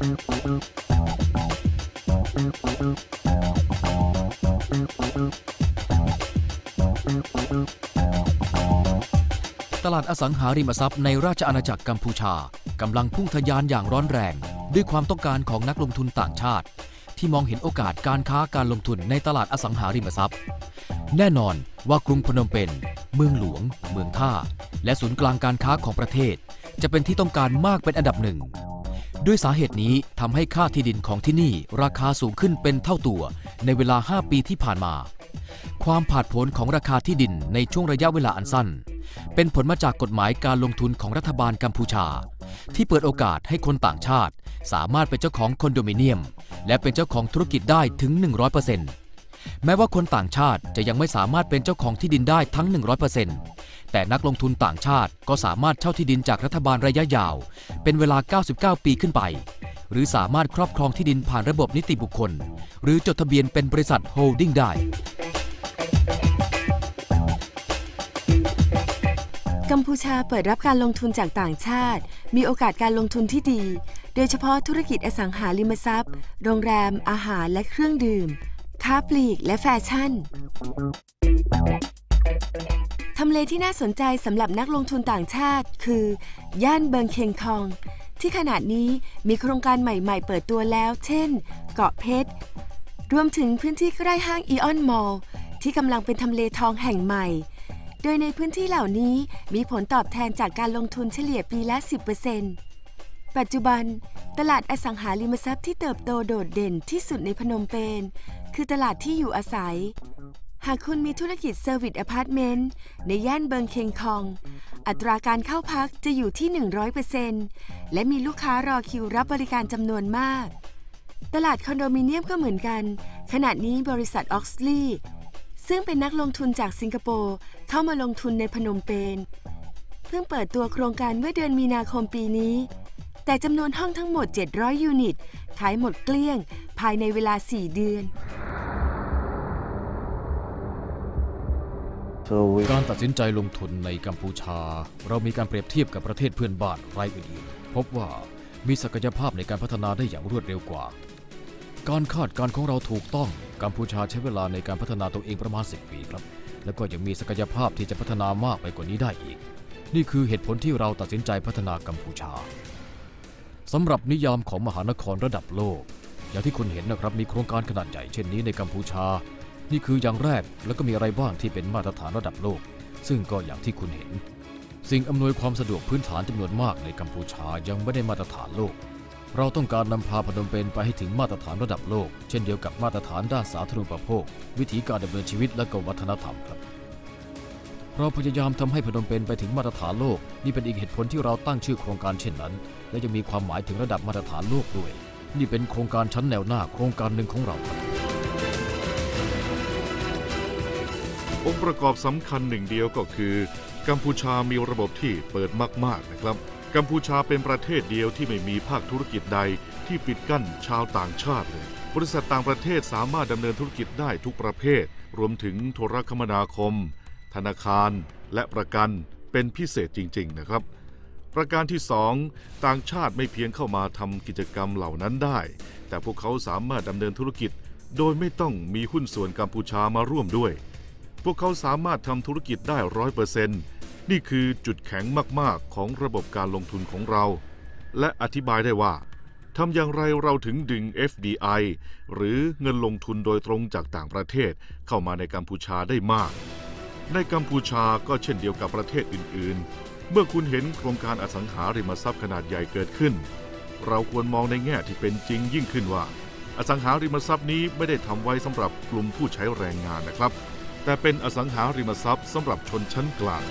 ตลาดอสังหาริมทรัพย์ในราชอาณาจักรกัมพูชากำลังพุ่งทะยานอย่างร้อนแรง ด้วยความต้องการของนักลงทุนต่างชาติ ที่มองเห็นโอกาสการค้าการลงทุนในตลาดอสังหาริมทรัพย์ แน่นอนว่ากรุงพนมเปญเมืองหลวง เมืองท่า และศูนย์กลางการค้าของประเทศ จะเป็นที่ต้องการมากเป็นอันดับหนึ่ง ด้วยสาเหตุนี้ทำให้ค่าที่ดินของที่นี่ราคาสูงขึ้นเป็นเท่าตัว ในเวลา 5 ปีที่ผ่านมา ความผาดโผนของราคาที่ดินในช่วงระยะเวลาอันสั้น เป็นผลมาจากกฎหมายการลงทุนของรัฐบาลกัมพูชา ที่เปิดโอกาสให้คนต่างชาติ สามารถเป็นเจ้าของคอนโดมิเนียม และเป็นเจ้าของธุรกิจได้ถึง 100% แม้ว่าคนต่างชาติจะยังไม่สามารถเป็นเจ้าของที่ดินได้ทั้ง 100%แต่นักลงทุนต่างชาติก็สามารถเช่าที่ดินจากรัฐบาลระยะยาว เป็นเวลา 99 ปีขึ้นไป หรือสามารถครอบครองที่ดินผ่านระบบนิติบุคคล หรือจดทะเบียนเป็นบริษัทโฮลดิ้งได้กัมพูชาเปิดรับการลงทุนจากต่างชาติ มีโอกาสการลงทุนที่ดี โดยเฉพาะธุรกิจอสังหาริมทรัพย์ โรงแรม อาหารและเครื่องดื่ม ค้าปลีกและแฟชั่น ทำเลที่น่าสนใจสำหรับนักลงทุนต่างชาติ คือย่านเบิงเคงคอง ที่ขณะนี้มีโครงการใหม่ๆ เปิดตัวแล้ว เช่น เกาะเพชร รวมถึงพื้นที่ใกล้ห้างอีออนมอลที่กำลังเป็นทำเลทองแห่งใหม่ โดยในพื้นที่เหล่านี้มีผลตอบแทนจากการลงทุนเฉลี่ยปีละ 10%ปัจจุบัน ตลาดอสังหาริมทรัพย์ที่เติบโตโดดเด่นที่สุดในพนมเปญคือตลาดที่อยู่อาศัย หากคุณมีธุรกิจเซอร์วิสอพาร์ตเมนต์ในย่านเบิงเคงคอง อัตราการเข้าพักจะอยู่ที่ 100%และมีลูกค้ารอคิวรับบริการจำนวนมาก ตลาดคอนโดมิเนียมก็เหมือนกัน ขณะนี้บริษัทออกซลีย์ซึ่งเป็นนักลงทุนจากสิงคโปร์เข้ามาลงทุนในพนมเปญเพิ่งเปิดตัวโครงการเมื่อเดือนมีนาคมปีนี้ แต่จำนวนห้องทั้งหมด 700 ยูนิต ขายหมดเกลี้ยง ภายในเวลา 4 เดือน So we การตัดสินใจลงทุนในกัมพูชา เรามีการเปรียบเทียบกับประเทศเพื่อนบ้านรายอื่นๆพบว่ามีศักยภาพในการพัฒนาได้อย่างรวดเร็วกว่า การคาดการณ์ของเราถูกต้อง กัมพูชาใช้เวลาในการพัฒนาตัวเองประมาณ 10 ปีครับ แล้วก็ยังมีศักยภาพที่จะพัฒนามากไปกว่านี้ได้อีก นี่คือเหตุผลที่เราตัดสินใจพัฒนากัมพูชา สำหรับนิยามของมหานครระดับโลก อย่างที่คุณเห็นนะครับมีโครงการขนาดใหญ่เช่นนี้ในกัมพูชา นี่คืออย่างแรกแล้วก็มีอะไรบ้างที่เป็นมาตรฐานระดับโลก ซึ่งก็อย่างที่คุณเห็น สิ่งอำนวยความสะดวกพื้นฐานจำนวนมากในกัมพูชายังไม่ได้มาตรฐานโลก เราต้องการนำพาพนมเปญไปให้ถึงมาตรฐานระดับโลก เช่นเดียวกับมาตรฐานด้านสาธารณูปโภค วิถีการดำเนินชีวิตและก็วัฒนธรรมครับ เราพยายามทำให้พนมเปญไปถึงมาตรฐานโลก นี่เป็นอีกเหตุผลที่เราตั้งชื่อโครงการเช่นนั้น และยังมีความหมายถึงระดับมาตรฐานโลกด้วย นี่เป็นโครงการชั้นแนวหน้าโครงการหนึ่งของเราครับองค์ประกอบสำคัญหนึ่งเดียวก็คือ กัมพูชามีระบบที่เปิดมาก ๆ นะครับ กัมพูชาเป็นประเทศเดียวที่ไม่มีภาคธุรกิจใดที่ปิดกั้นชาวต่างชาติเลย บริษัทต่างประเทศสามารถดำเนินธุรกิจได้ทุกประเภท รวมถึงโทรคมนาคม ธนาคารและประกันเป็นพิเศษจริง ๆ นะครับ ประการที่ 2 ต่างชาติไม่เพียงเข้ามาทำกิจกรรมเหล่านั้นได้ แต่พวกเขาสามารถดำเนินธุรกิจ โดยไม่ต้องมีหุ้นส่วนกัมพูชามาร่วมด้วย พวกเขาสามารถทำธุรกิจได้ร้อยเปอร์เซนต์นี่คือจุดแข็งมาก ๆ ของระบบการลงทุนของเรา และอธิบายได้ว่าทำอย่างไรเราถึงดึง FDI หรือเงินลงทุนโดยตรงจากต่างประเทศเข้ามาในกัมพูชาได้มาก ในกัมพูชาก็เช่นเดียวกับประเทศอื่น ๆ เมื่อคุณเห็นโครงการอสังหาริมทรัพย์ขนาดใหญ่เกิดขึ้น เราควรมองในแง่ที่เป็นจริงยิ่งขึ้นว่า อสังหาริมทรัพย์นี้ไม่ได้ทำไว้สำหรับกลุ่มผู้ใช้แรงงานนะครับ แต่เป็นอสังหาริมทรัพย์สำหรับชนชั้นกลาง